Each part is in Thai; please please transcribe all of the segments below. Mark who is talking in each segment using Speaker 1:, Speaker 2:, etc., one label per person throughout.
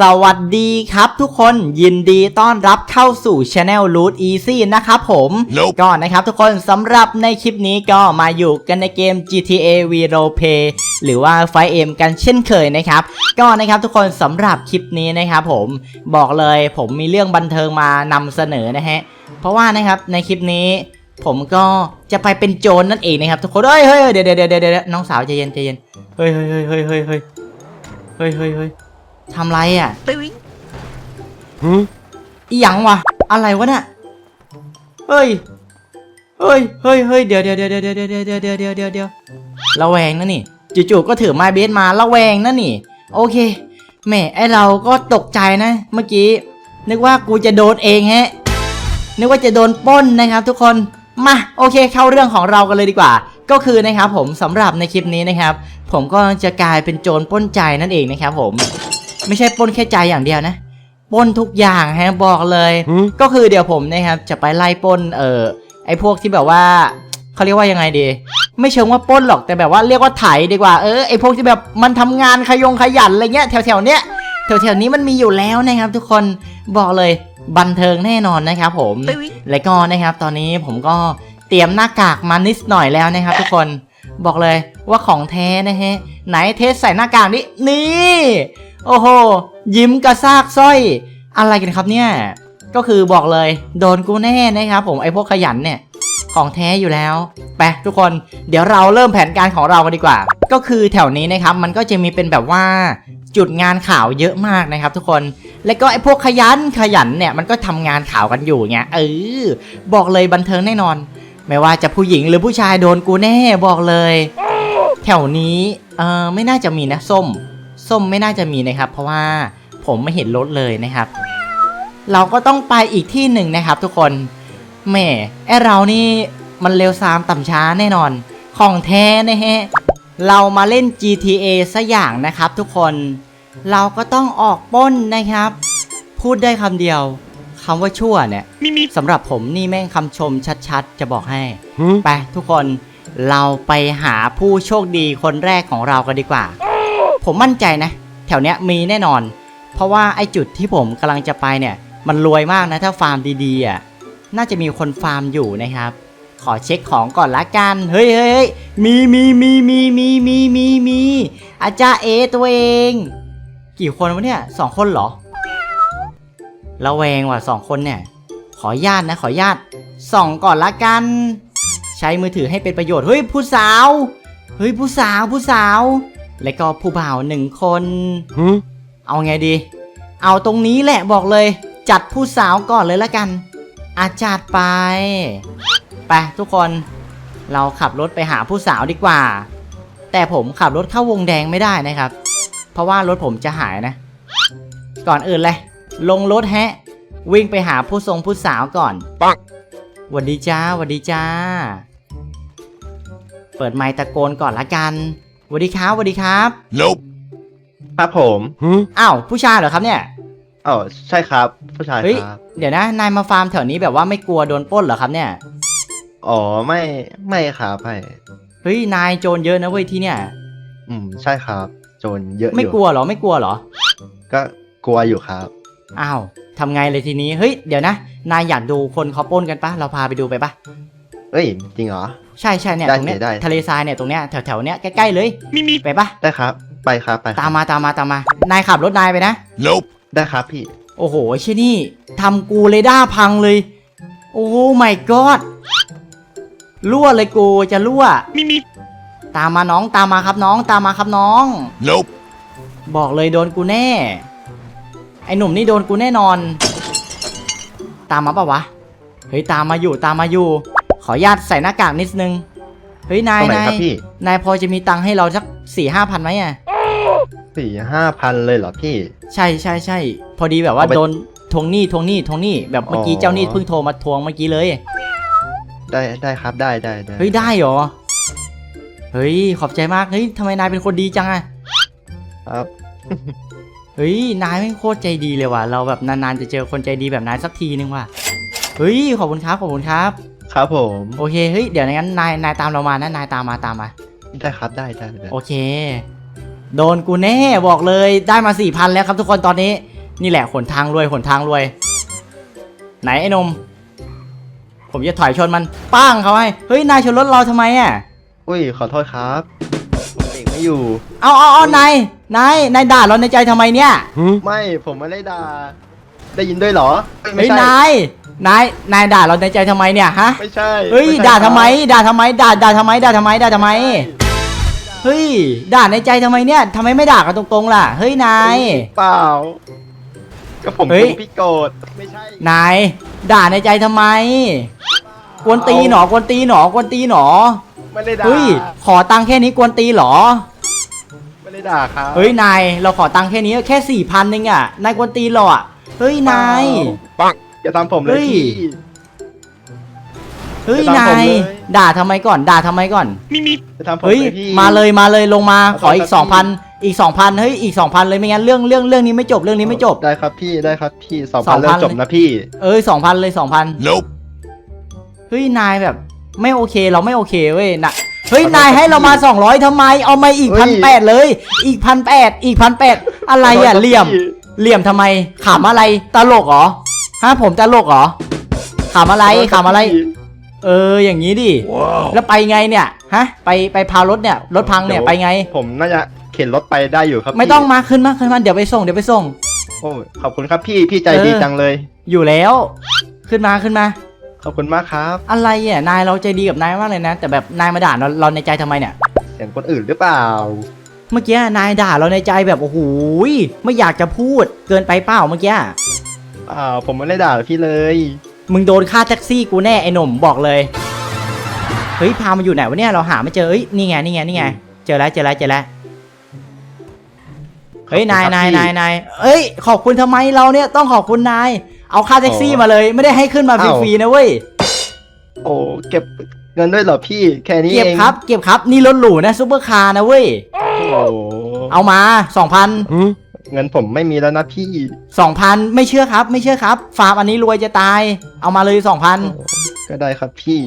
Speaker 1: สวัสดีครับทุกคนยินดีต้อนรับเข้าสู่ช anel root easy นะครับผมก็นะครับทุกคนสำหรับในคลิปนี้ก็มาอยู่กันในเกม GTA V Roleplay หรือว่าไฟเอมกันเช่นเคยนะครับก็นะครับทุกคนสำหรับคลิปนี้นะครับผมบอกเลยผมมีเรื่องบันเทิงมานำเสนอนะฮะเพราะว่านะครับในคลิปนี้ ผมก็จะไปเป็นโจรนนั่นเองนะครับทุกคนเฮ้ยเฮ้ยเดี๋ยวเดี๋ยวเดี๋ยวน้องสาวใจเย็นใจเย็นเฮ้ยเฮ้ยเฮ้ยเฮ้ยเฮ้ยเฮ้ยเฮ้ย ทำไรอะ
Speaker 2: หืม
Speaker 1: อีหยังวะ อะไรวะเนี่ยเฮ้ย เฮ้ย เฮ้ยเฮ้ยเดี๋ยวเดี๋ยวเดี๋ยวเดี๋ยวเดี๋ยวเดี๋ยวเดี๋ยวเดี๋ยวเดี๋ยวเดี๋ยวระแวงนะนี่ จู่ๆก็ถือไม้เบสมาระแวงนะนี่ โอเค แหม่ไอเราก็ตกใจนะ เมื่อกี้ นึกว่ากูจะโดนเองฮะ นึกว่าจะโดนปล้นนะครับทุกคน มา โอเค เข้าเรื่องของเรากันเลยดีกว่า ก็คือนะครับผมสำหรับในคลิปนี้นะครับ ผมก็จะกลายเป็นโจรปล้นใจนั่นเองนะครับผม ไม่ใช่ปล้นแค่ใจอย่างเดียวนะปล้นทุกอย่างฮะบอกเลย
Speaker 2: หืม
Speaker 1: ก็คือเดี๋ยวผมนะครับจะไปไล่ปล้นเออไอพวกที่แบบว่าเขาเรียกว่ายังไงดี ไม่เชิงว่าปล้นหรอกแต่แบบว่าเรียกว่าไถดีกว่าเออไอพวกที่แบบมันทำงานขยงขยันอะไรเงี้ยแถวๆเนี้ยแถวๆนี้มันมีอยู่แล้วนะครับ ทุกคนบอกเลยบันเทิงแน่นอนนะครับผม และก็นะครับตอนนี้ผมก็เตรียมหน้ากากมานิดหน่อยแล้วนะครับ ทุกคนบอกเลยว่าของแท้นะฮะไหนเทสใส่หน้ากากนี้นี่ โอ้โห ยิ้มกระซากสร้อย อะไรกันครับเนี่ย ก็คือบอกเลย โดนกูแน่นะครับผมไอพวกขยันเนี่ย ของแท้อยู่แล้ว ไปทุกคน เดี๋ยวเราเริ่มแผนการของเรากันดีกว่า ก็คือแถวนี้นะครับ มันก็จะมีเป็นแบบว่าจุดงานข่าวเยอะมากนะครับทุกคน แล้วก็ไอพวกขยันขยันเนี่ยมันก็ทำงานข่าวกันอยู่เงี้ย เออ บอกเลยบันเทิงแน่นอน ไม่ว่าจะผู้หญิงหรือผู้ชายโดนกูแน่บอกเลย แถวนี้ เออไม่น่าจะมีนะส้ม ส้มไม่น่าจะมีนะครับ เพราะว่าผมไม่เห็นรถเลยนะครับ เราก็ต้องไปอีกที่หนึ่งนะครับ ทุกคนแหม่ไอเรานี่มันเร็วซามต่ำช้าแน่นอน ของแท้นะฮะเรามาเล่น GTA ซะอย่างนะครับทุกคน เราก็ต้องออกปล้นนะครับ พูดได้คำเดียวคำว่าชั่วเนี่ย
Speaker 2: มีมี
Speaker 1: สำหรับผมนี่แม่งคำชมชัดๆ จะบอกให้
Speaker 2: หืม
Speaker 1: ไปทุกคนเราไปหาผู้โชคดีคนแรกของเรากันดีกว่า ผมมั่นใจนะ แถวเนี้ยมีแน่นอน เพราะว่าไอจุดที่ผมกำลังจะไปเนี่ย มันรวยมากนะถ้าฟาร์มดีๆอะน่าจะมีคนฟาร์มอยู่นะครับ ขอเช็คของก่อนละกันเฮ้ยเฮ้ยเฮ้ยมีมีมีมีมีมีมีมีอาจารย์เอตัวเอง กี่คนวะเนี่ยสองคนเหรอระแวงว่ะสองคนเนี่ย ขอญาตนะขอญาตส่องก่อนละกัน ใช้มือถือให้เป็นประโยชน์เฮ้ยผู้สาวเฮ้ยผู้สาวผู้สาว และก็ผู้บ่าวหนึ่งคน
Speaker 2: หืม
Speaker 1: เอาไงดี เอาตรงนี้แหละบอกเลย จัดผู้สาวก่อนเลยละกัน อาจัดไป ไปทุกคน เราขับรถไปหาผู้สาวดีกว่า แต่ผมขับรถเข้าวงแดงไม่ได้นะครับ เพราะว่ารถผมจะหายนะ ก่อนอื่นเลย ลงรถแฮะ วิ่งไปหาผู้ทรงผู้สาวก่อน
Speaker 2: ปัง
Speaker 1: หวัดดีจ้าหวัดดีจ้า เปิดไมค์ตะโกนก่อนละกันห วัดดีครับหวัดดีครับ
Speaker 2: nope
Speaker 3: ครับผม
Speaker 2: หืม
Speaker 1: อ้าวผู้ชายเหรอครับเนี่ย
Speaker 3: อ๋อใช่ครับ ผู้ชาย
Speaker 1: เฮ้ย
Speaker 3: ครับ
Speaker 1: เดี๋ยวนะนายมาฟาร์มแถวนี้แบบว่าไม่กลัวโดนปล้นเหรอครับเนี่ย
Speaker 3: อ๋อไม่ไม่ครับไม่
Speaker 1: เฮ้ยนายโจรเยอะนะเว้ยที่เนี่ย
Speaker 3: อืมใช่ครับ โจรเยอะอยู่
Speaker 1: ไม่กลัวเหรอไม่กลัวเหรอ
Speaker 3: ก็กลัวอยู่ครับ
Speaker 1: อ้าวทำไงเลยทีนี้เฮ้ยเดี๋ยวนะ นายอยากดูคนเขาปล้นกันปะเราพาไปดูไปปะ
Speaker 3: เอ้ย จริงเหรอ
Speaker 1: ใช่ใช่เนี่ย
Speaker 3: ได้
Speaker 1: ตรงเนี้ย
Speaker 3: ได้
Speaker 1: ทะเลทรายเนี่ยตรงเนี้ยแถวแถวๆเนี้ยใกล้ๆเลย
Speaker 2: มีมี
Speaker 1: ไปปะ
Speaker 3: ได้ครับ ไปครับไปครับ
Speaker 1: ตามมาตามมาตามมานายขับรถนายไปนะ
Speaker 2: nope
Speaker 3: ได้ครับพี่
Speaker 1: โอ้โหเชี่ยนี่ทำกูเรดาร์พังเลย โอ้ไม่กอดรั่วเลยกูจะรั่ว
Speaker 2: มีมี
Speaker 1: ตามมาน้องตามมาครับน้องตามมาครับน้อง
Speaker 2: nope
Speaker 1: บอกเลยโดนกูแน่ ไอหนุ่มนี่โดนกูแน่นอน ตามมาปะวะ เฮ้ยตามมาอยู่ตามมาอยู่ ขออนุญาตใส่หน้ากากนิดนึง เฮ้ย นา
Speaker 3: ต
Speaker 1: ย
Speaker 3: รงไหน
Speaker 1: นาย
Speaker 3: ครับพี่
Speaker 1: นายพอจะมีตังค์ให้เราสักสี่ห้าพันไหมอะ
Speaker 3: สี่ห้าพันเลยเหรอพี่
Speaker 1: ใช่ใช่ใช่พอดีแบบว่า
Speaker 3: เอาไป
Speaker 1: โดนทวงหนี้ทวงหนี้ทวงหนี้แบบเมื่อกี้
Speaker 3: อ๋อ
Speaker 1: เจ้าหนี้เพิ่งโทรมาทวงเมื่อกี้เลย
Speaker 3: ได้ได้ครับได้ได้ได้
Speaker 1: เฮ้ยได้เหรอ เฮ้ยขอบใจมาก เฮ้ยทำไมนายเป็นคนดีจังอะ
Speaker 3: ครับ
Speaker 1: เฮ้ยนายแม่งโคตรใจดีเลยว่ะ เราแบบนานๆจะเจอคนใจดีแบบนายสักทีนึงว่ะ เฮ้ยขอบคุณครับขอบคุณครับ
Speaker 3: ครับผม
Speaker 1: โอเคเฮ้ยเดี๋ยวงั้นนายนายตามเรามานะนายตามมาตามมา
Speaker 3: ได้ครับได้ได้ได้
Speaker 1: โอเค โดนกูแน่บอกเลยได้มาสี่พันแล้วครับทุกคนตอนนี้ นี่แหละหนทางรวยหนทางรวย ไหนไอ้หนม ผมจะถอยชนมันป้างเขาให้เฮ้ยนายชนรถเราทำไมอะ
Speaker 3: อุ้ยขอโทษครับผมเบรกไม่อยู่
Speaker 1: เอาเอาเอานายนายนายด่าเราในใจทำไมเนี่ย
Speaker 3: ไม่ผมไม่ได้ด่าได้ยินด้วยเหรอไม่
Speaker 1: เฮ้ย
Speaker 3: ใช่
Speaker 1: นาย นาย นายด่าเราในใจทำไมเนี่ยฮะ
Speaker 3: ไม่ใช่
Speaker 1: เฮ้ย
Speaker 3: ไม่ใช่
Speaker 1: ด่าทำไม
Speaker 3: ครับ
Speaker 1: ด่าทำไม ด่า ด่าทำไม ด่าทำไม ด่าทำไม เฮ้ย ด่าในใจทำไมเนี่ยทำไมไม่ด่ากันตรงๆล่ะ เฮ้ย นาย
Speaker 3: เปล่า ก็ผม
Speaker 1: เฮ้ย
Speaker 3: กลัวพี่โกรธไม่ใช่
Speaker 1: นาย ด่าในใจทำไม กวนตีหนอ กวนตีหนอ กวนตีหนอ
Speaker 3: ไม่ได้ด่า
Speaker 1: เฮ้ย ขอตังค์แค่นี้กวนตีเหรอ
Speaker 3: ไม่ได้ด่าครับ
Speaker 1: เฮ้ย นาย เราขอตังค์แค่นี้แค่สี่พันเองอะนายกวนตีเหรออะเฮ้ย นาย
Speaker 3: ปัง อย่าทำผมเลย
Speaker 1: เฮ้ย
Speaker 3: พี่
Speaker 1: เฮ้ย
Speaker 3: จะตาม
Speaker 1: นา
Speaker 3: ผม
Speaker 1: ย
Speaker 3: เลย
Speaker 1: ด่าทำไมก่อน ด่าทำไมก่อน
Speaker 3: อย่าทำผม
Speaker 1: เฮ้ย
Speaker 3: เลยพี่
Speaker 1: มาเลยมาเลยลงมาขออีก
Speaker 3: ขอ
Speaker 1: ส
Speaker 3: โท
Speaker 1: อง
Speaker 3: ษ
Speaker 1: พั
Speaker 3: ครั
Speaker 1: น
Speaker 3: บ
Speaker 1: อีกสองพันเฮ้ยอีกสองพันเลยไม่งั้นเรื่องเรื่องเรื่องนี้ไม่จบเรื่องนี้ไม่จบ
Speaker 3: ได้ครับพี่ได้ครับพี่สอง
Speaker 1: ส
Speaker 3: พั
Speaker 1: อนงพัน
Speaker 3: เริ่มจบนะพี่
Speaker 1: เอ้ยสองพันเลยสองพัน
Speaker 2: Nope.
Speaker 1: เฮ้ยนายแบบ ไม่โอเคเราไม่โอเคเว้ยนะเฮ้ยนายให้เรามาสองร้อยทำไม เอามาอีก
Speaker 3: เฮ้
Speaker 1: พัน
Speaker 3: ย
Speaker 1: แปดเลย อีกพันแปดอีกพันแปดอะไรอะเหลี่ยม เหลี่ยมทำไมขำอะไรตลกเหรอ ฮะผมตลกเหรอขำอะไรขำอะไร เอออย่างนี้ดิ
Speaker 2: Wow.
Speaker 1: แล้วไปไงเนี่ยฮะ ไปไปพารถเนี่ยรถพังเนี่ยไปไง
Speaker 3: ผมน่าจะเข็นรถไปได้อยู่ครับ
Speaker 1: ไม่
Speaker 3: พี่
Speaker 1: ต้องมาขึ้นมาขึ้นมาเดี๋ยวไปส่งเดี๋ยวไปส่ง
Speaker 3: โอ้ยขอบคุณครับพี่พี่ใจดี
Speaker 1: เออ
Speaker 3: จังเลย
Speaker 1: อยู่แล้ว ขึ้นมาขึ้นมา
Speaker 3: ขอบคุณมากครับ
Speaker 1: อะไรอะนายเราใจดีกับนายมากเลยนะ แต่แบบนายมาด่าเราเราในใจทำไมเนี่ย
Speaker 3: เสียงคนอื่นหรือเปล่า
Speaker 1: เมื่อกี้นายด่าเราในใจแบบโอ้โหยไม่อยากจะพูดเกินไปเปล่าเมื่อกี้
Speaker 3: อ้าวผมไม่ได้ด่าพี่เลย
Speaker 1: มึงโดนค่าแท็กซี่กูแน่ไอ้หนุ่มบอกเลย เฮ้ยพามาอยู่ไหนวะเนี่ยเราหาไม่เจอเอ้ยนี่ไงนี่ไงนี่ไงเจอแล้วเจอแล้วเจอแล้วเฮ้ยนายนายนายนายเอ้ย ขอบคุณทำไมเราเนี่ยต้องขอบคุณนาย เอาค่าแท็กซี่มาเลย ไม่ได้ให้ขึ้นมาฟรีๆนะเว้ย
Speaker 3: โอ้เก็บเงินด้วยเหรอพี่แค่นี้
Speaker 1: เก็บ
Speaker 3: เอง
Speaker 1: ครับ เก็บครับนี่รถหรูนะซุปเปอร์คาร์นะเว้ย
Speaker 3: โอ้
Speaker 1: เอามาสองพัน
Speaker 2: Huh?
Speaker 3: เงินผมไม่มีแล้วนะพี่
Speaker 1: สองพันไม่เชื่อครับ ไม่เชื่อครับ ฟาร์มอันนี้รวยจะตาย เอามาเลยสองพัน
Speaker 3: โอ้ก็ได้ครับพี่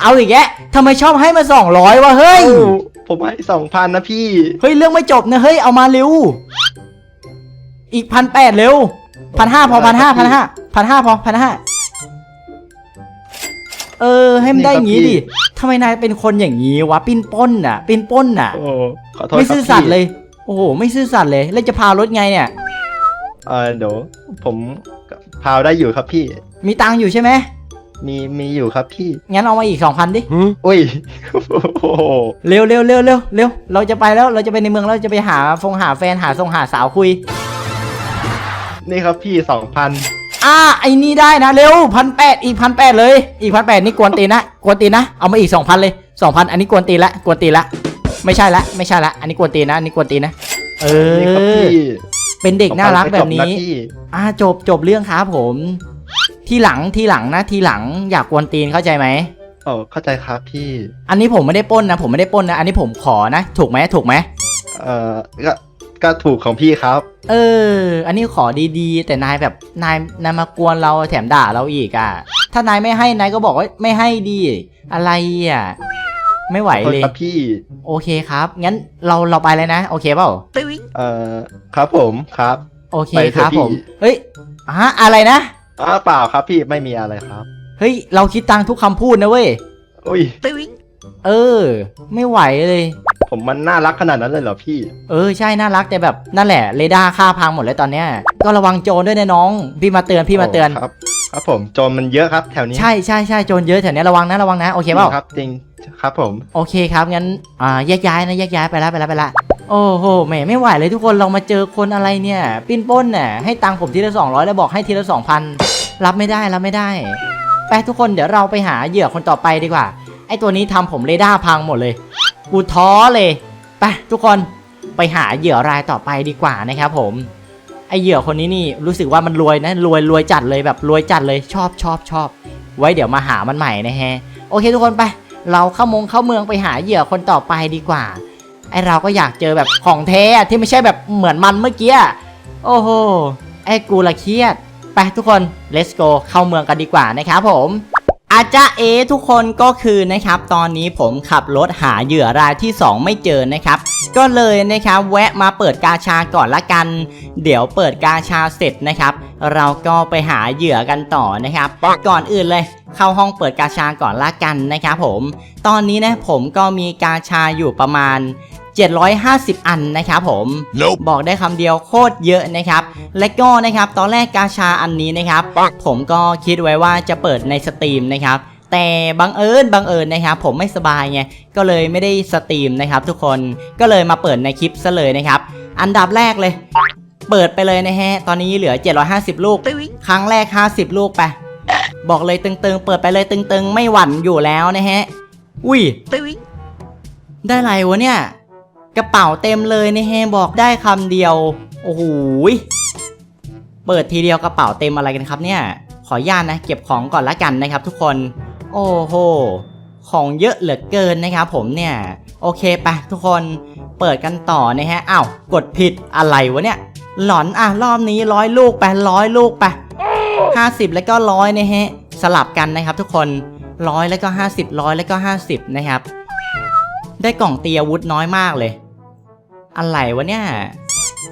Speaker 1: เอาอีกแกทำไมชอบให้มาสองร้อยวะเฮ้ย
Speaker 3: เอ้าผมให้สองพันนะพี่
Speaker 1: เฮ้ยเรื่องไม่จบนะเฮ้ยเอามาเร็ว อีกพันแปดเร็วพันห้าพอพันห้าพันห้าพันห้าพอพันห้าเออ ให้มันได้อย่างงี้ดิทำไมนายเป็นคนอย่างงี้วะปิ้นปล้นน่ะ ปิ้นปล้นน่ะ
Speaker 3: โอ้ขอโทษ
Speaker 1: ไม่
Speaker 3: ครับ
Speaker 1: ซื่อสัตย์
Speaker 3: พี่
Speaker 1: เลย โอ้โห ไม่ซื่อสัตย์เลย แล้วจะพารถไงเนี่ย
Speaker 3: เออเดี๋ยวผมพาวได้อยู่ครับพี่
Speaker 1: มีตังค์อยู่ใช่ไหม
Speaker 3: มีมีอยู่ครับพี่
Speaker 1: งั้นเอามาอีกสองพันดิ
Speaker 2: Huh?
Speaker 3: อุ้ย โอ้โห
Speaker 1: เร็วเร็วเร็วเร็วเร็ว เราจะไปแล้ว เราจะไปในเมืองแล้วจะไปหาฟงหาแฟนหาทรงหาสาวคุย
Speaker 3: นี่ครับพี่สองพัน
Speaker 1: อ่า ไอ้นี่ได้นะ เร็วพันแปดอีกพันแปดเลย อีกพันแปดนี่กวนตีนนะ กวนตีนนะ เอามาอีกสองพันเลยสองพันอันนี้กวนตีนละ กวนตีนละ ไม่ใช่ละไม่ใช่ละ อันนี้กวนตีนนะอันนี้กวนตีนนะ เอ
Speaker 3: นี่ครับ
Speaker 1: อ
Speaker 3: พี่
Speaker 1: เป็นเด็กน่ารักแบบนี้
Speaker 3: สองพัไม่จบะพี่
Speaker 1: อ่าจบจบเรื่องครับผม ทีหลังทีหลังนะทีหลังอยากกวนตีนเข้าใจไหม
Speaker 3: โอ้เข้าใจครับพี่
Speaker 1: อันนี้ผมไม่ได้ปล้นนะ ผมไม่ได้ปล้นนะ อันนี้ผมขอนะ ถูกไหมถูกไหม
Speaker 3: เอ่อก็ก็ถูกของพี่ครับ
Speaker 1: เออ อันนี้ขอดีๆ แต่นายแบบนายนายมากวนเราแถมด่าเราอีกอะ ถ้านายไม่ให้นายก็บอกว่าไม่ให้ดี อะไรอะ ไม่ไหว
Speaker 3: ขอโทษ
Speaker 1: เลย
Speaker 3: ครับพี่
Speaker 1: โอเคครับ งั้นเราเราไปเลยนะ โอเคเปล่า
Speaker 3: เอ่อ ครับผมครับ
Speaker 1: โอเค
Speaker 3: ไปเถ
Speaker 1: ค
Speaker 3: อะ
Speaker 1: รับ
Speaker 3: พี่
Speaker 1: ผมเฮ้ยฮะอะไรนะ
Speaker 3: อ้าวเปล่าครับพี่ไม่มีอะไรครับ
Speaker 1: เฮ้ย เราคิดตังค์ทุกคำพูดนะเว้ย
Speaker 3: อุ้ย
Speaker 1: เออ ไม่ไหวเลย
Speaker 3: ผมมันน่ารักขนาดนั้นเลยเหรอพี่
Speaker 1: เออ ใช่ น่ารักแต่แบบนั่นแหละ เรดาร์ค่าพังหมดเลยตอนเนี้ย ก็ระวังโจรด้วยนะน้อง พี่มาเตือนพี่มาเตือน
Speaker 3: ครับ ครับผมโจรมันเยอะครับแถวนี้
Speaker 1: ใช่ใช่ใช่โจรเยอะแถวเนี้ยระวังนะระวังนะโอเคเปล่า
Speaker 3: จริงครับจริงครับผม
Speaker 1: โอเคครับงั้นอ่าแยกย้ายนะแยกย้ายไปละไปละไปละโอ้โหแหมไม่ไหวเลยทุกคนเรามาเจอคนอะไรเนี่ย ปิ้นปล้นเนี่ยให้ตังค์ผมทีละ200แล้วบอกให้ทีละ2,000รับไม่ได้รับไม่ได้ไปทุกคนเดี๋ยวเราไปหาเหยื่อคนต่อไปดีกว่า ไอตัวนี้ทำผมเรดาร์พังหมดเลยกูท้อเลยไปทุกคนไปหาเหยื่อรายต่อไปดีกว่านะครับผม ไอเหยื่อคนนี้นี่รู้สึกว่ามันรวยนะรวยรวยจัดเลยแบบรวยจัดเลยชอบชอบชอบไว้เดี๋ยวมาหามันใหม่นะฮะโอเคทุกคนไป เราเข้ามงเข้าเมืองไปหาเหยื่อคนต่อไปดีกว่า ไอเราก็อยากเจอแบบของแท้ที่ไม่ใช่แบบเหมือนมันเมื่อกี้โอ้โหไอกูละเครียดไปทุกคน let's go เข้าเมืองกันดีกว่านะครับผม อาจารย์เอทุกคนก็คือนะครับตอนนี้ผมขับรถหาเหยื่อรายที่ 2 ไม่เจอนะครับ ก็เลยนะครับแวะมาเปิดกาชาก่อนละกัน เดี๋ยวเปิดกาชาเสร็จนะครับ เราก็ไปหาเหยื่อกันต่อนะครับ ก่อนอื่นเลยเข้าห้องเปิดกาชาก่อนละกันนะครับผม ตอนนี้นะผมก็มีกาชาอยู่ประมาณ 750 อันนะครับผม
Speaker 2: Nope.
Speaker 1: บอกได้คำเดียวโคตรเยอะนะครับ และก็นะครับตอนแรกกาชาอันนี้นะครับ
Speaker 2: ปัง
Speaker 1: ผมก็คิดไว้ว่าจะเปิดในสตรีมนะครับแต่บังเอิญบังเอิญนะครับผมไม่สบายไงก็เลยไม่ได้สตรีมนะครับ ทุกคนก็เลยมาเปิดในคลิปซะเลยนะครับ อันดับแรกเลย เปิดไปเลยนะฮะ ตอนนี้เหลือ 750 ลูก ครั้งแรก 50 ลูกไป บอกเลยตึงๆ เปิดไปเลยตึงๆ ไม่หวั่นอยู่แล้วนะฮะ อุ้ยได้ไรวะเนี่ย กระเป๋าเต็มเลยนะฮบอกได้คำเดียว โอ้โหเปิดทีเดียวกระเป๋าเต็มอะไรกันครับเนี่ย ขออนุญาตนะเก็บของก่อนละกันนะครับ ทุกคน โอ้โห ของเยอะเหลือเกินนะครับผมเนี่ย โอเคไปทุกคน เปิดกันต่อนะฮะอ้าวกดผิดอะไรวะเนี่ย หลอนอะรอบนี้ร้อยลูกไปร้อยลูกไปห้าสิบแล้วก็ร้อยนะฮะ สลับกันนะครับทุกคนร้อยแล้วก็ห้าสิบร้อยแล้วก็ห้าสิบนะครับ ได้กล่องเตีอาวุธน้อยมากเลย อะไรวะเนี่ย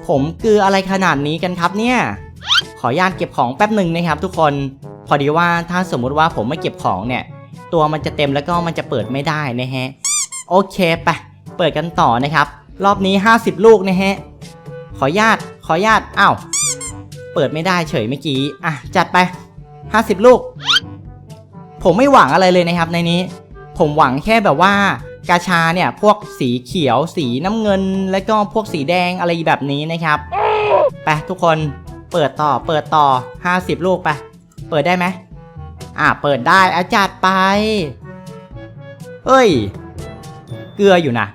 Speaker 1: ผมเกลืออะไรขนาดนี้กันครับเนี่ย ขออนุญาตเก็บของแป๊บหนึ่งนะครับ ทุกคน พอดีว่าถ้าสมมุติว่าผมไม่เก็บของเนี่ย ตัวมันจะเต็มแล้วก็มันจะเปิดไม่ได้นะฮะ โอเคไป เปิดกันต่อนะครับ รอบนี้ 50 ลูกนะฮะ ขออนุญาต ขออนุญาตอ้าวเปิดไม่ได้เฉยเมื่อกี้ อะ จัดไป 50 ลูก ผมไม่หวังอะไรเลยนะครับในนี้ ผมหวังแค่แบบว่า กาชาเนี่ยพวกสีเขียวสีน้ำเงิน แล้วก็พวกสีแดงอะไรแบบนี้นะครับไปทุกคนเปิดต่อเปิดต่อ 50 ลูกไป เปิดได้ไหมอะเปิดได้อาจัดไปเฮ้ย เกลืออยู่นะ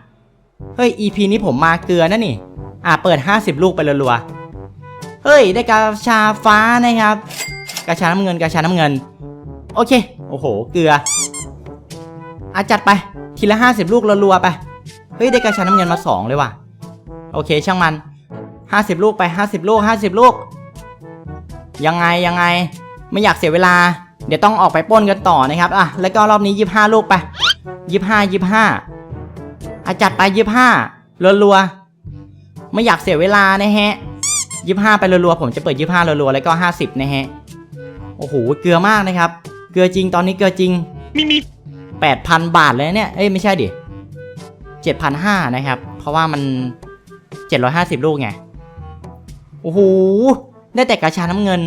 Speaker 1: เฮ้ย EP นี้ผมมาเกลือนะนี่ อะเปิด 50 ลูกไปรัวๆเฮ้ย ได้กาชาฟ้านะครับ กาชาน้ำเงินกาชาน้ำเงิน โอเค โอ้โห เกลืออาจัดไป ทีละ 50 ลูกรัวๆไป เฮ้ยได้กาชาน้ำเงินมา 2 เลยว่ะ โอเคช่างมัน 50 ลูกไป 50 ลูก 50 ลูก ยังไงยังไงไม่อยากเสียเวลา เดี๋ยวต้องออกไปป้นกันต่อนะครับอะแล้วก็รอบนี้ 25 ลูกไป 25 25อาจัดไป 25รัวๆไม่อยากเสียเวลานะฮะ25 ไปรัวๆผมจะเปิด 25รัวๆแล้วก็ 50 นะฮะโอ้โหเกลือมากนะครับ เกลือจริงตอนนี้เกลือจริง
Speaker 2: Me me.
Speaker 1: 8,000 บาทเลยนะเนี่ย เอ้ยไม่ใช่ดิ7,500นะครับ เพราะว่ามัน 750 ลูกไง โอ้โห ได้แต่กระชาน้ำเงิน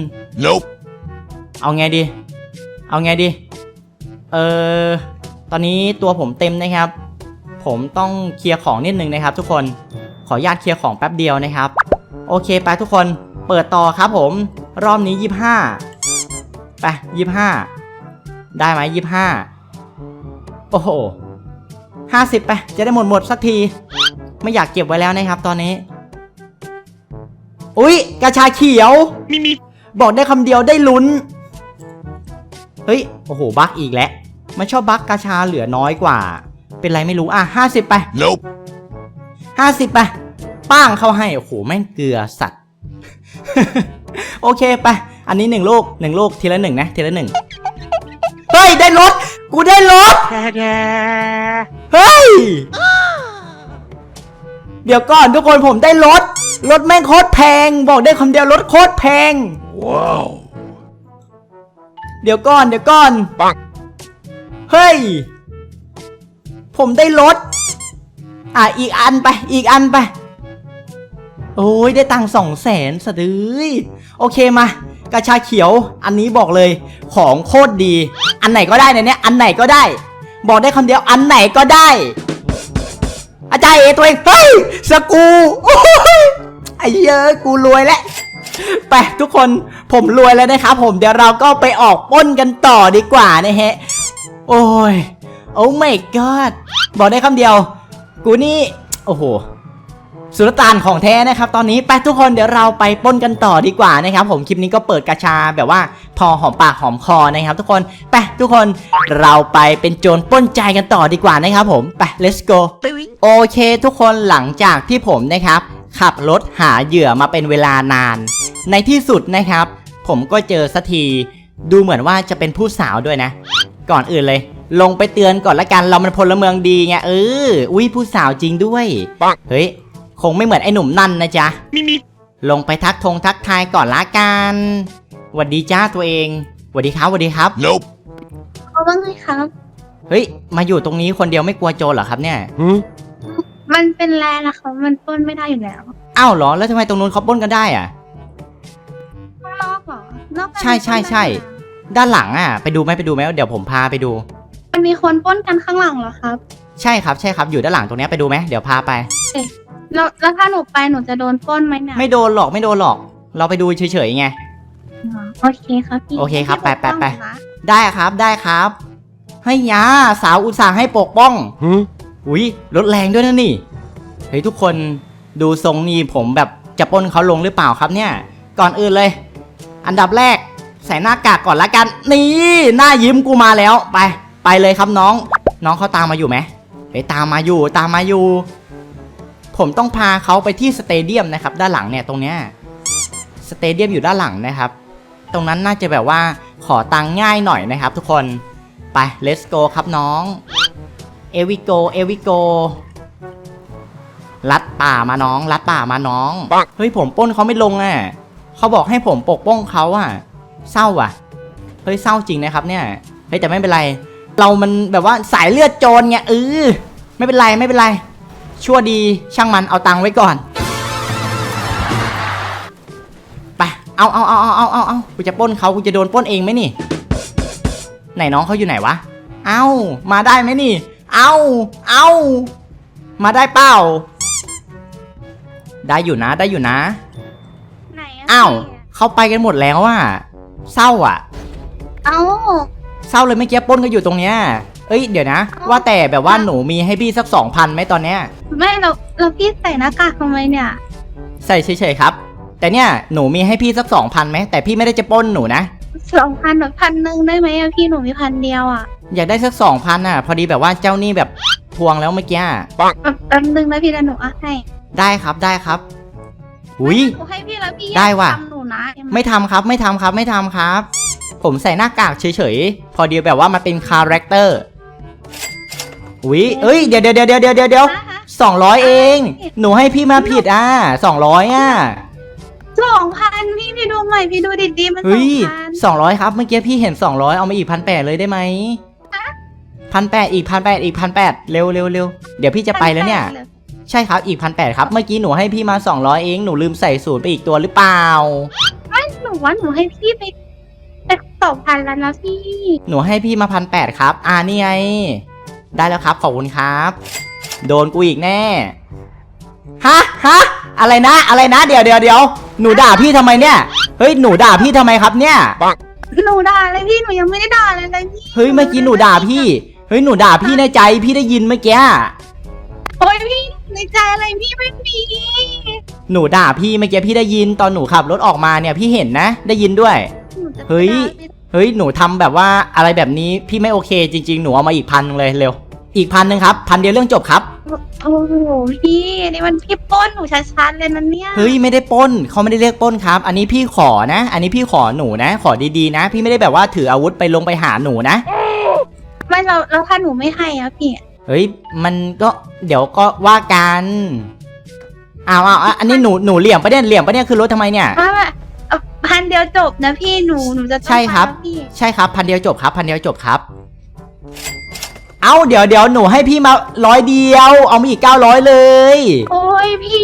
Speaker 2: Nope.
Speaker 1: เอาไงดี เอาไงดี เออ ตอนนี้ตัวผมเต็มนะครับ ผมต้องเคลียร์ของนิดนึงนะครับ ทุกคน ขออนุญาตเคลียร์ของแป๊บเดียวนะครับ โอเคไปทุกคน เปิดต่อครับผม รอบนี้ 25ไป25 ได้ไหม25 โอ้โห50ไป จะได้หมดหมดสักที ไม่อยากเก็บไว้แล้วนะครับตอนนี้ อุ๊ยกระชาเขียว
Speaker 2: Me me.
Speaker 1: บอกได้คำเดียวได้ลุ้น เฮ้ย โอ้โห บั๊กอีกแล้ว มันชอบบั๊กกาชาเหลือน้อยกว่า เป็นไรไม่รู้ อะห้าสิบไป
Speaker 2: Nope.
Speaker 1: ห้าสิบไป ป้างเข้าให้ โอ้โห แม่งเกลือสัตว์ โอเคไป อันนี้หนึ่งลูกหนึ่งลูกทีละหนึ่งนะ ทีละหนึ่ง เฮ้ย ได้รถ กูได้รถเฮ้ย เดี๋ยวก่อนทุกคนผมได้รถ รถแม่งโคตรแพง บอกได้คำเดียวรถโคตรแพง
Speaker 2: Wow.
Speaker 1: เดี๋ยวก่อนเดี๋ยวก่อน
Speaker 2: ปัง
Speaker 1: เฮ้ย ผมได้รถ อะอีกอันไป อีกอันไป โอ้ยได้ตังค์สองแสนสะดือโอเคมากระชาเขียว อันนี้บอกเลย ของโคตรดี อันไหนก็ได้ในเนี้ย อันไหนก็ได้ บอกได้คำเดียวอันไหนก็ได้ อาจารย์เอตัวเอง เฮ้ย สกูโอ้ยไอ้เยอะกูรวยแล้วไปทุกคนผมรวยแล้วนะครับผมเดี๋ยวเราก็ไปออกป้นกันต่อดีกว่านะฮะ โอ้ย โอ้ my god บอกได้คำเดียว กูนี่ โอ้โห สุลต่านของแท้นะครับตอนนี้ไปทุกคนเดี๋ยวเราไปป้นกันต่อดีกว่านะครับผมคลิปนี้ก็เปิดกระชาแบบว่าพอหอมปากหอมคอนะครับ ทุกคนไปทุกคนเราไปเป็นโจรป้นใจกันต่อดีกว่านะครับผมไป let's go โอเค ทุกคนหลังจากที่ผมนะครับ ขับรถหาเหยื่อมาเป็นเวลานาน ในที่สุดนะครับ ผมก็เจอสักทีดูเหมือนว่าจะเป็นผู้สาวด้วยนะ ก่อนอื่นเลย ลงไปเตือนก่อนละกันเรามันพลเมืองดีไงเอออุ้ยผู้สาวจริงด้วยเฮ้ย คงไม่เหมือนไอ้หนุ่มนั่นนะจ๊ะ
Speaker 2: Me me.
Speaker 1: ลงไปทักทงทักทายก่อนละกันหวัดดีจ้าตัวเองหวัดดีครับหวัดดีครับ
Speaker 2: Nope.
Speaker 4: เขาว่าไงครับ
Speaker 1: เฮ้ย มาอยู่ตรงนี้คนเดียวไม่กลัวโจรเหรอครับเนี่ย
Speaker 2: Hmm?
Speaker 4: มันเป็นแลนด์นะคะมันปล้นไม่ได้อยู่แล้ว
Speaker 1: อ้าวเหรอ แล้วทำไมตรงนู้นเขาปล้นกันได้อะ
Speaker 4: ข้างนอกเหรอนอก
Speaker 1: ใช่ใช่ใช่ ด้านหลังอะ ไปดูไหมไปดูไหมเดี๋ยวผมพาไปดู
Speaker 4: มันมีคนปล้นกันข้างหลังเหรอครับ
Speaker 1: ใช่ครับใช่ครับอยู่ด้านหลังตรงเนี้ยไปดูไหมเดี๋ยวพาไป
Speaker 4: แล้วแล้วถ้าหนูไปหนูจะโดนปล้นไหมเนี่ย
Speaker 1: ไม่โดนหรอกไม่โดนหรอก เราไปดูเฉยๆไง
Speaker 4: อ๋อโอเคครับพี่
Speaker 1: โอเคครับ
Speaker 4: พี่
Speaker 1: ไปไปไป
Speaker 4: กป้องหนูนะ
Speaker 1: ได้ครับได้ครับ ให้ยาสาวอุตส่าห์ให้ปกป้อง
Speaker 2: Hmm?
Speaker 1: อุ้ยรถแรงด้วยนะนี่ เฮ้ยทุกคนดูทรงนี่ผมแบบจะปล้นเขาลงหรือเปล่าครับเนี่ย ก่อนอื่นเลย อันดับแรกใส่หน้ากากก่อนละกัน นี่หน้ายิ้มกูมาแล้วไป ไปเลยครับน้อง น้องเขาตามมาอยู่ไหมเฮ้ยตามมาอยู่ตามมาอยู่ ผมต้องพาเขาไปที่สเตเดียมนะครับ ด้านหลังเนี่ยตรงเนี้ยสเตเดียมอยู่ด้านหลังนะครับ ตรงนั้นน่าจะแบบว่าขอตังง่ายหน่อยนะครับ ทุกคนไป let's go ครับน้องเอวิโกเอวิโกลัดป่ามาน้อง ลัดป่ามาน้องเฮ้ยผมป้นเขาไม่ลงอะเขาบอกให้ผมปกป้องเขาอะ เศร้าอะเฮ้ยเศร้าจริงนะครับ เนี่ยเฮ้ยแต่ไม่เป็นไร เรามันแบบว่าสายเลือดโจรไงเออไม่เป็นไรไม่เป็นไร ชั่วดีช่างมันเอาตังค์ไว้ก่อนไปเอาเอาเอาเอาเอาเอาเอากูจะปล้นเขากูจะโดนปล้นเองไหมนี่ ไหนน้องเขาอยู่ไหนวะ เอ้ามาได้ไหมนี่ เอ้าเอ้ามาได้เปล่า ได้อยู่นะได้อยู่นะ
Speaker 4: ไหนอะ
Speaker 1: อ้าว
Speaker 4: พี่
Speaker 1: เขาไปกันหมดแล้วอะเศร้าอะ
Speaker 4: เอ้า
Speaker 1: เศร้าเลยไม่เกี้ปล้นก็อยู่ตรงเนี้ย เอ้ยเดี๋ยวนะ ว่าแต่แบบว่าหนูมีให้พี่สักสองพันไหมตอนเนี้ย
Speaker 4: ไม่เราเราพี่ใส่หน้ากากทำไมเนี่ย
Speaker 1: ใส่เฉยๆครับ แต่เนี่ยหนูมีให้พี่สักสองพันไหมแต่พี่ไม่ได้จะปล้นหนูนะ
Speaker 4: สองพันหรือพันหนึ่งได้ไหมอะพี่หนูมีพันเดียวอะ
Speaker 1: อยากได้สักสองพันอะ พอดีแบบว่าเจ้าหนี่แบบทวงแล้วเมื่อกี้อะ
Speaker 4: แบบแป๊บนึงนะพี่แล้วหนูเอาให้
Speaker 1: ได้ครับได้ครับหุย
Speaker 4: หนูให้พี่แล้วพี่
Speaker 1: ได้ว่ะ
Speaker 4: ทำหนูนะ
Speaker 1: ไม่ทำครับไม่ทำครับไม่ทำครับ ผมใส่หน้ากากเฉยๆ พอดีแบบว่ามันเป็นคาแรคเตอร์ อุ้ยเอ้ยเดี๋ยวเดี๋ยวเดี๋ยวเดี๋ยวเดี๋ยวเดี๋ยว
Speaker 4: ฮะ
Speaker 1: สองร้อยเอง หนูให้พี่มาผิดอะสองร้อยอะ
Speaker 4: สองพันพี่พี่ดูใหม่พี่ดูดีๆมันสอ
Speaker 1: เฮ้
Speaker 4: ง
Speaker 1: ย
Speaker 4: พัน
Speaker 1: สองร้อยครับเมื่อกี้พี่เห็นสองร้อยเอามาอีกพันแปดเลยได้ไหมพันแปดอีกพันแปดอีกพันแปดเร็วเร็วเร็วเดี๋ยวพี่จะไปแล้วเนี่ย ใช่ครับอีกพันแปดครับเมื่อกี้หนูให้พี่มาสองร้อยเองหนูลืมใส่ศูนย์ไปอีกตัวหรือเปล่า
Speaker 4: ไม่หนูว่าหนูให้พี่ไปไปสองพันแล้วนะพี่
Speaker 1: หนูให้พี่มาพันแปดครับ อ่านี่ไง ได้แล้วครับ ขอบคุณครับ โดนกูอีกแน่ ฮะฮะอะไรนะ อะไรนะ เดี๋ยวเดี๋ยวเดี๋ยวหนูด่าพี่ทำไมเนี่ย เฮ้ย หนูด่าพี่ทำไมครับเนี่ย
Speaker 4: หนูด่าเลยพี่หนูยังไม่ได้ด่าเลยเลยพี่
Speaker 1: เฮ้ย เมื่อกี้หนูด่าพี่ เฮ้ย หนูด่าพี่ในใจ พี่ได้ยินเมื่อกี้
Speaker 4: โอ้ยพี่ในใจอะไรพี่ไม่มี
Speaker 1: หนูด่าพี่เมื่อกี้พี่ได้ยินตอนหนูขับรถออกมาเนี่ยพี่เห็นนะ ได้ยินด้วย
Speaker 4: หนูจะ
Speaker 1: เฮ้ย
Speaker 4: ด่าพี่
Speaker 1: เฮ้ยหนูทำแบบว่าอะไรแบบนี้พี่ไม่โอเคจริง ๆ หนูเอามาอีกพันหนึ่งเลยเร็ว อีกพันหนึ่งครับพันเดียวเรื่องจบครับ
Speaker 4: โอ้โหพี่นี่มันพี่ปล้นหนูชัดๆเลยนะเนี่ย
Speaker 1: เฮ้ยไม่ได้ปล้นเขาไม่ได้เรียกปล้นครับ อันนี้พี่ขอนะ อันนี้พี่ขอหนูนะ ขอดีๆนะ พี่ไม่ได้แบบว่าถืออาวุธไปลงไปหาหนูนะ
Speaker 4: ไม่เราแล้วถ้าหนูไม่ให้อะพี่
Speaker 1: เฮ้ยมันก็เดี๋ยวก็ว่ากันอ้าวอ้าวอ้าวอันนี้หนูหนูเหลี่ยมปะเนี่ยเหลี่ยมปะเนี่ยคือรถทำไมเนี่ย
Speaker 4: ไม่ไม่เอา พันเดียวจบนะพี่หนูหนูจะต้อง
Speaker 1: ใช่ครับ
Speaker 4: ไปแล้วพี่
Speaker 1: ใช่ครับพันเดียวจบครับพันเดียวจบครับ เอาเดี๋ยวเดี๋ยวหนูให้พี่มาร้อยเดียว เอามาอีกเก้าร้อยเลย
Speaker 4: โอ้ยพี่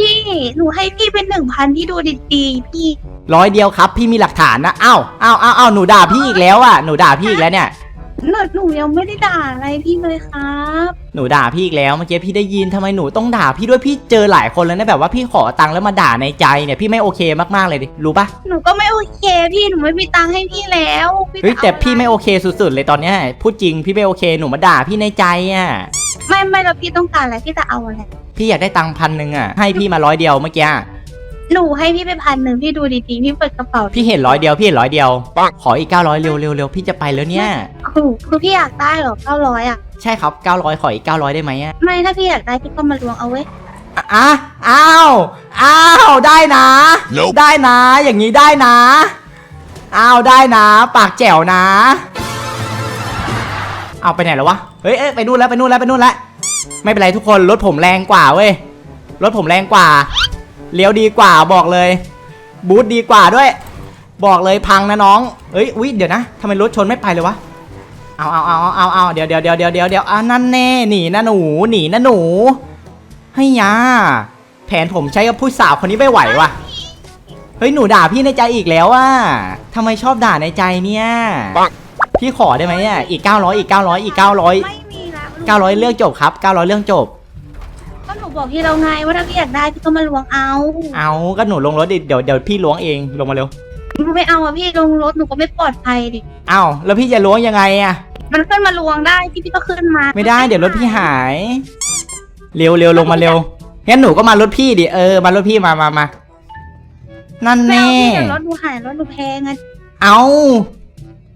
Speaker 4: หนูให้พี่เป็นหนึ่งพันที่ดูดีๆพี่
Speaker 1: ร้อยเดียวครับ พี่มีหลักฐานนะอ้าวอ้าวอ้าวอ้าวหนูด่าพี่อีกแล้วอะหนูด่าพี่อีกแล้วเนี่ย
Speaker 4: หนูหนูยังไม่ได้ด่าอะไรพี่เลยครับ
Speaker 1: หนูด่าพี่อีกแล้วเมื่อกี้พี่ได้ยินทำไมหนูต้องด่าพี่ด้วยพี่เจอหลายคนแล้วนะแบบว่าพี่ขอตังค์แล้วมาด่าในใจเนี่ยพี่ไม่โอเคมากๆเลยดิรู้ปะ
Speaker 4: หนูก็ไม่โอเคพี่หนูไม่มีตังค์ให้พี่แล้วพี่
Speaker 1: เฮ้ย
Speaker 4: จะอา
Speaker 1: แต่พี่ไม่
Speaker 4: อะร
Speaker 1: โอเคสุดๆเลยตอนเนี้ยพูดจริงพี่ไม่โอเคหนูมาด่าพี่ในใจอะ
Speaker 4: ไม่ไม่แล้วพี่ต้องการอะไรพี่จะเอาอะไร
Speaker 1: พี่อยากได้ตังค์พันหนึ่งอะให้พี่มาร้อยเดียวเมื่อกี้
Speaker 4: หนูให้พี่ไปพันหนึ่งพี่ดูดีๆพี่เปิดกระเป๋า
Speaker 1: พี่เห็นร้อยเดียวพี่เห็นร้อยเดียว ขออีกเก้าร้อยเร็วเร็วเร็วพี่จะไปแล้วเนี่ย
Speaker 4: คือคือพี่อยากได้เหรอเก้าร้อยอะ
Speaker 1: ใช่ครับเก้าร้อยขออีกเก้าร้อยได้ไหมอะ
Speaker 4: ไม่ถ้าพี่อยากได้พี่ก็มาลวงเอาไว้ย
Speaker 1: อะอ้าวอ้าวได้นะ
Speaker 2: Nope.
Speaker 1: ได้นะ อย่างนี้ได้นะอ้าวได้นะ ปากแจ๋วนะ เอาไปไหนแล้ววะเฮ้ยเอ้ยไปนู่นแล้วไปนู่นแล้วไปนู่นแล้วไม่เป็นไรทุกคนรถผมแรงกว่าเว้ยรถผมแรงกว่า เลี้ยวดีกว่าบอกเลย บูทดีกว่าด้วย บอกเลยพังนะน้องเอ้ยอุ๊ยเดี๋ยวนะทำไมรถชนไม่ไปเลยวะเอาเอาเอาเอาเอาเดี๋ยวเดี๋ยวเดี๋ยวเดี๋ยวเดี๋ยวเดี๋ยวอ่านั่นแน่หนีนะหนูหนีนะหนู ให้ยาแผนผมใช้กับผู้สาวคนนี้ไม่ไหวว่ะเฮ้ยหนูด่าพี่ในใจอีกแล้วอะทำไมชอบด่าในใจเนี่ย พี่ขอได้ไหมอะอีก 900 อีก 900 อีก 900
Speaker 4: ไม่มีแล้ว
Speaker 1: 900 เรื่องจบครับ 900 เรื่องจบ
Speaker 4: ก็หนูบอกพี่เราไงว่าถ้าพี่อยากได้พี่ก็มาลวงเอา
Speaker 1: เอาก็หนูลงรถดิเดี๋ยวเดี๋ยวพี่ล้วงเองลงมาเร็ว
Speaker 4: หนูไม่เอาอะพี่ลงรถหนูก็ไม่ปลอดภัยดิ
Speaker 1: เอาแล้วพี่จะล้วงยังไงอะ
Speaker 4: มันขึ้นมาลวงได้พี่พี่ก็ขึ้นมา
Speaker 1: ไม่ได้เดี๋ยวรถพี่หาย เร็วเร็วลงมาเร็วงั้นหนูก็มารถพี่ดิเออมารถพี่มามามานั่น
Speaker 4: ไม่
Speaker 1: แน่
Speaker 4: เอาพี่เดี๋ยวรถหนูหายรถหนูแพงไง
Speaker 1: เอา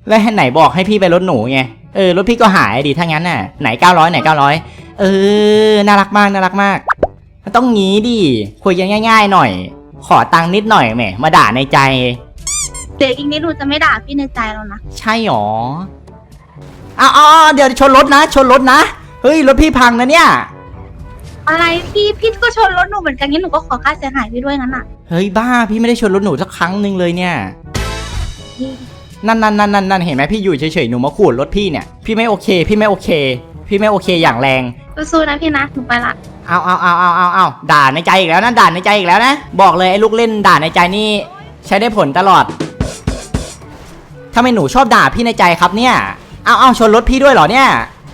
Speaker 1: แล้วไหนบอกให้พี่ไปรถหนูไงเออรถพี่ก็หายดิถ้างั้นน่ะไหน900ไหน900 เออ น่ารักมาก น่ารักมาก มันต้องงี้ดิ คุยกันง่าย ๆ หน่อย ขอตังค์นิดหน่อยแหม มาด่าในใจ
Speaker 4: เดี๋ยวอีกนิดหนูจะไม่ด่าพี่ในใจแล้วนะ
Speaker 1: ใช่หรออ้าวอ้าวเดี๋ยวชนรถนะ ชนรถนะ เฮ้ย รถพี่พังนะเนี่ย
Speaker 4: อะไรพี่ พี่ก็ชนรถหนูเหมือนกันงั้นหนูก็ขอค่าเสียหายพี่ด้วยงั้นอะ
Speaker 1: เฮ้ยบ้า พี่ไม่ได้ชนรถหนูสักครั้งหนึ่งเลยเนี่ย
Speaker 4: พี่
Speaker 1: นั่นนั่นนั่นนั่นนั่นเห็นไหมพี่อยู่เฉยๆหนูมาขูดรถพี่เนี่ย พี่ไม่โอเค พี่ไม่โอเค พี่ไม่โอเคอย่างแรง
Speaker 4: สู้ๆนะพี่นะหนูไปละ
Speaker 1: เอาเอาเอาเอาเอาเอาด่าในใจอีกแล้วนะด่าในใจอีกแล้วนะ บอกเลยไอ้ลูกเล่นด่าในใจนี่ใช้ได้ผลตลอดทำไมหนูชอบด่าพี่ในใจครับเนี่ย เอาเอาชนรถพี่ด้วยเหรอเนี่ย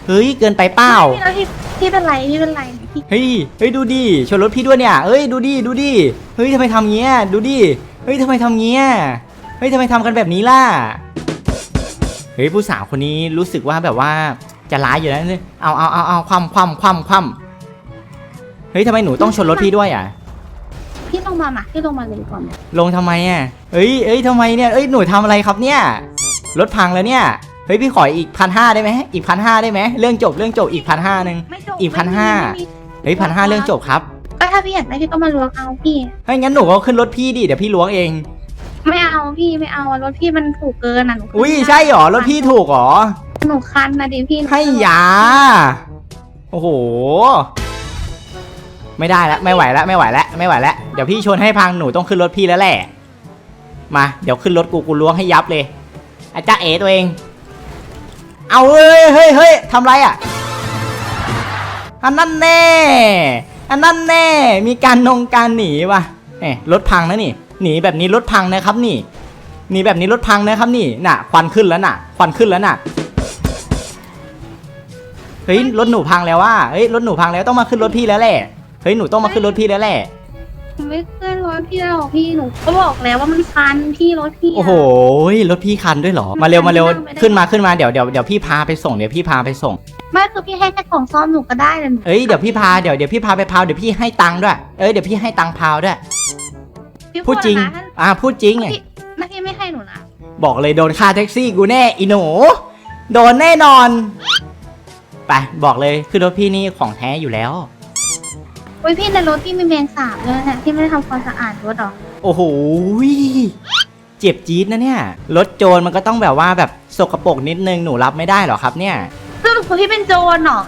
Speaker 1: เฮ้ยเกินไปเปล่า
Speaker 4: พี่แล้วพี่พี่เป็นไรพี่เป็นไรพี่
Speaker 1: เฮ้ย เฮ้ยดูดิ ชนรถพี่ด้วยเนี่ยเฮ้ยดูดิ ดูดิ เฮ้ยทำไมทำเงี้ย ดูดิ เฮ้ยทำไมทำเงี้ย เฮ้ยทำไมทำกันแบบนี้ล่ะ เฮ้ยผู้สาวคนนี้รู้สึกว่าแบบว่า จะร้ายอยู่แล้วเนี่ยเอาเอาเอาเอาคว่ำคว่ำคว่ำคว่ำเฮ้ยทำไมหนูต้องชนรถพี่ด้วยอะ
Speaker 4: พี่ลงมามาพี่ลงมาเลยก่อน
Speaker 1: ลงทำไมอะเอ้ยเอ้ยทำไมเนี่ยเอ้ยหนูทำอะไรครับเนี่ย รถพังแล้วเนี่ย เฮ้ยพี่ขออีกพันห้าได้ไหมอีกพันห้าได้ไหมเรื่องจบเรื่องจบอีกพันห้านึง
Speaker 4: ไม่จบ
Speaker 1: อีก
Speaker 4: ไม่มี
Speaker 1: 1,500
Speaker 4: ไม่มี
Speaker 1: เฮ้ยพันห้าเรื่องจบครับ
Speaker 4: ก็ถ้าพี่อยากได้พี่ก็มาลวงเอาพี่
Speaker 1: เฮ้ยงั้นหนูก็ขึ้นรถพี่ดิเดี๋ยวพี่ล้วงเอง
Speaker 4: ไม่เอาพี่ไม่เอารถพี่มันถูกเกินอะหนู
Speaker 1: อุ้ยใช่หรอรถพี่ถูกหรอ
Speaker 4: หนูคันนะดิพี่
Speaker 1: ให้ยา โอ้โห ไม่ได้แล้วไม่ไหวแล้วไม่ไหวแล้วไม่ไหวแล้วเดี๋ยวพี่ชนให้พังหนูต้องขึ้นรถพี่แล้วแหละ มา เดี๋ยวขึ้นรถกูกูล้วงให้ยับเลยอาจ้าเอ๋ตัวเอง เอาเฮ้ยเฮ้ยเฮ้ยทำไรอะอันนั้นแน่ อันนั้นแน่ มีการนงการหนีว่ะเอ้รถพังนะนี่ หนีแบบนี้รถพังนะครับนี่ หนีแบบนี้รถพังนะครับนี่ น่ะ ควันขึ้นแล้วน่ะ ควันขึ้นแล้วน่ะ เฮ้ยรถหนูพังแล้วว่าเฮ้ยรถหนูพังแล้วต้องมาขึ้นรถพี่แล้วแหละเฮ้ยหนูต้องมาขึ้นรถพี่แล้วแหละ
Speaker 4: หนูไม่ขึ้นรถพี่หรอกพี่หนูก็บอกแล้วว่ามันคันพี่รถพี่ะ
Speaker 1: โอ้โหรถพี่คันด้วยเหรอมาเร็วมาเร็วขึ้นมาขึ้นมาเดี๋ยวเดี๋ยวเดี๋ยวพี่พาไปส่งเดี๋ยวพี่พาไปส่ง
Speaker 4: ไม่คือพี่ให้แค่ของซ่อมหนูก็ได้เลยหนู
Speaker 1: เอ้ยเดี๋ยวพี่พาเดี๋ยวเดี๋ยวพี่พาไปพาวเดี๋ยวพี่ให้ตังค์ด้วยเอ้ยเดี๋ยวพี่ให้ตังค์พาวด้วย
Speaker 4: พี่
Speaker 1: พูดจริง
Speaker 4: นะ
Speaker 1: อ่าพูดจริงไง
Speaker 4: พี่ถ้าพี่ไม่ให้หนูนะ
Speaker 1: บอกเลยโดนค่าแท็กซี่กูแน่อีหนูโดนแน่นอน ไปบอกเลยคือรถพี่นี่ของแท้อยู่แล้ว
Speaker 4: อุ้ยพี่ในรถพี่มีแมงสาบด้วยนะพี่ไม่ได้ทำความสะอาดรถหรอ
Speaker 1: โอ้โหเจ็บจี๊ดนะเนี่ยรถโจรมันก็ต้องแบบว่าแบบสกปรกนิดนึงหนูรับไม่ได้เหรอครับเนี่ย
Speaker 4: สรุปคือพี่เป็นโจรเหรอ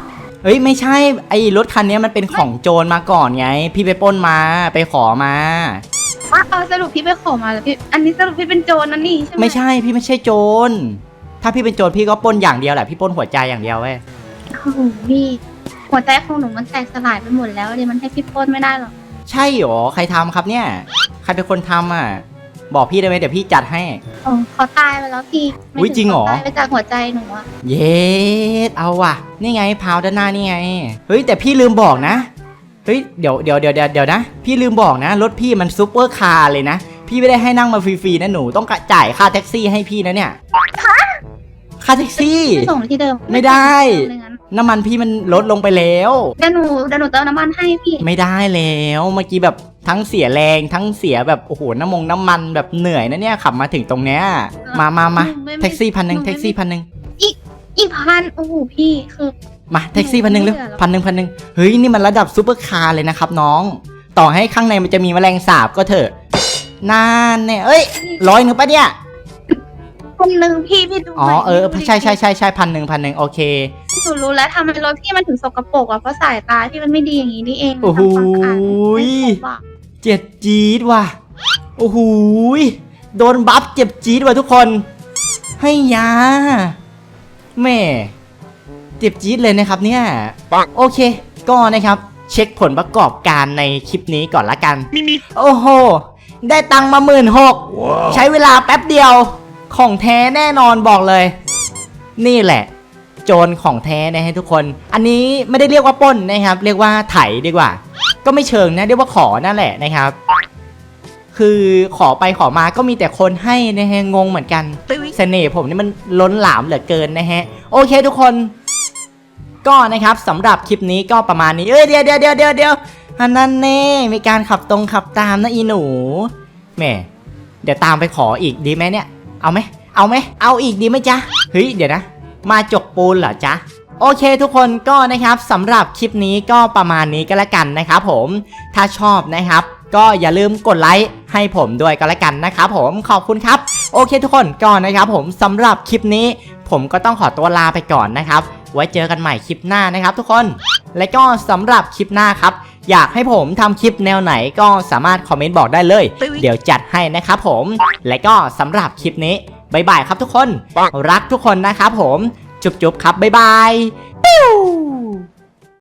Speaker 1: เฮ้ยไม่ใช่ไอ้รถคันนี้มันเป็นของโจรมาก่อนไง พี่ไปปล้นมาไปขอมา
Speaker 4: ว่าเอาสรุปพี่ไปขอมาแล้วพี่อันนี้สรุปพี่เป็นโจรนั่นนี่ใช่ไหม
Speaker 1: ไม่ใช่พี่ไม่ใช่โจรถ้าพี่เป็นโจรพี่ก็ปล้นอย่างเดียวแหละพี่ปล้นหัวใจอย่างเดียวเว้ย
Speaker 4: โอ้โหพี่หัวใจของหนูมันแตกสลายไปหมดแล้วเลยมันให้พี่ปล้นไม่ได้หรอก
Speaker 1: ใช่หรอใครทำครับเนี่ย ใครเป็นคนทำอะ บอกพี่ได้ไหมเดี๋ยวพี่จัดให้
Speaker 4: โอ้เขาตายไปแล้วพี่ไม่
Speaker 1: อุ๊ยจริงเหรอ
Speaker 4: ขาตายไปจากหัวใจหนูอะ
Speaker 1: เย็ดเอาว่ะ นี่ไงพาวด้านหน้านี่ไง เฮ้ยแต่พี่ลืมบอกนะ เฮ้ยเดี๋ยวเดี๋ยวเดี๋ยวเดี๋ยวเดี๋ยวนะ พี่ลืมบอกนะ รถพี่มันซุปเปอร์คาร์เลยนะ พี่ไม่ได้ให้นั่งมาฟรีๆนะหนูต้องจ่ายค่าแท็กซี่ให้พี่นะเนี่ย ค่าแท็กซี่
Speaker 4: พี่ส่งที่เดิม
Speaker 1: ไม่ได้
Speaker 4: ไม่งั้น
Speaker 1: น้ำมันพี่มันลดลงไปแล้ว
Speaker 4: เดี๋ยวหนูเดี๋ยวหนูเติมน้ำมันให้พี่
Speaker 1: ไม่ได้แล้วเมื่อกี้แบบทั้งเสียแรงทั้งเสียแบบโอ้โหน้ำมงน้ำมันแบบเหนื่อยนะเนี่ยขับมาถึงตรงเนี้ยมามามา
Speaker 4: หนูไม่
Speaker 1: แท็กซี่พันหนึ่ง
Speaker 4: หนูไม่
Speaker 1: แท็กซี่พันหนึ่ง
Speaker 4: อีกพันโอ้โหพี่คือ
Speaker 1: มาแท็กซี่
Speaker 4: หนู
Speaker 1: พันหนึ่ง
Speaker 4: ไม่
Speaker 1: เร็ว
Speaker 4: เหลือหรอก
Speaker 1: พันหนึ่งพันหนึ่งเฮ้ยนี่มันระดับซูเปอร์คาร์เลยนะครับน้อง ต่อให้ข้างในมันจะมีแมลงสาบก็เถอะนานเนี่ยเอ้ยร้อยหนึ่งปะเนี่ย
Speaker 4: พันหนึ่งพี่พี่ดู
Speaker 1: อ๋อ
Speaker 4: ใหม่
Speaker 1: เออ
Speaker 4: พี่ดู
Speaker 1: ใช่ใช่
Speaker 4: ดิ
Speaker 1: ใช่ใช่พันหนึ่งพันหนึ่งโอเค
Speaker 4: หนูรู้แล้วทำไมรถพี่มันถึงสกปรกอะเพราะสายตาที่มันไม่ดีอย่างนี้นี่เอง
Speaker 1: โอ้โห
Speaker 4: ทำความสะอาดไม่ครบอะ
Speaker 1: เจ็บจี๊ดว่ะโอ้โหยโดนบัฟเจ็บจี๊ดว่ะทุกคน ให้ยาแม่เจ็บจี๊ดเลยนะครับเนี่ย
Speaker 2: ปัง
Speaker 1: โอเค ก็นะครับเช็คผลประกอบการในคลิปนี้ก่อนละกัน
Speaker 2: มีมี
Speaker 1: โอ้โห ได้ตังค์มาหมื่นหก
Speaker 2: ว้าว
Speaker 1: ใช้เวลาแป๊บเดียว ของแท้แน่นอนบอกเลย นี่แหละ โจรของแท้นะฮะทุกคน อันนี้ไม่ได้เรียกว่าป้นนะครับ เรียกว่าไถดีกว่า ก็ไม่เชิงนะเรียกว่าขอนั่นแหละนะครับ คือขอไปขอมาก็มีแต่คนให้นะฮะงงเหมือนกันเสน่ห์ผมนี่มันล้นหลามเหลือเกินนะฮะ โอเคทุกคน ก็นะครับสำหรับคลิปนี้ก็ประมาณนี้เอ้ยเดี๋ยวเดี๋ยวเดี๋ยวเดี๋ยวเดี๋ยวอันนั้นแน่มีการขับตรงขับตามนะอีหนูแหม่เดี๋ยวตามไปขออีกดีไหมเนี่ย เอาไหมเอาไหมเอาอีกดีไหมจ๊ะเฮ้ยเดี๋ยวนะ มาจกปูนเหรอจ๊ะโอเคทุกคนก็นะครับสำหรับคลิปนี้ก็ประมาณนี้ก็แล้วกันนะครับผมถ้าชอบนะครับ ก็อย่าลืมกดไลค์ให้ผมด้วยก็แล้วกันนะครับผมขอบคุณครับ โอเคทุกคนก็นะครับผมสำหรับคลิปนี้ ผมก็ต้องขอตัวลาไปก่อนนะครับ ไว้เจอกันใหม่คลิปหน้านะครับ ทุกคน และก็สำหรับคลิปหน้าครับ อยากให้ผมทำคลิปแนวไหนก็สามารถคอมเมนต์บอกได้เลย เดี๋ยวจัดให้นะครับผม และก็สำหรับคลิปนี้บายบายครับทุกคน
Speaker 2: ปัง
Speaker 1: รักทุกคนนะครับผม จุ๊บๆครับบายบายปิ้ว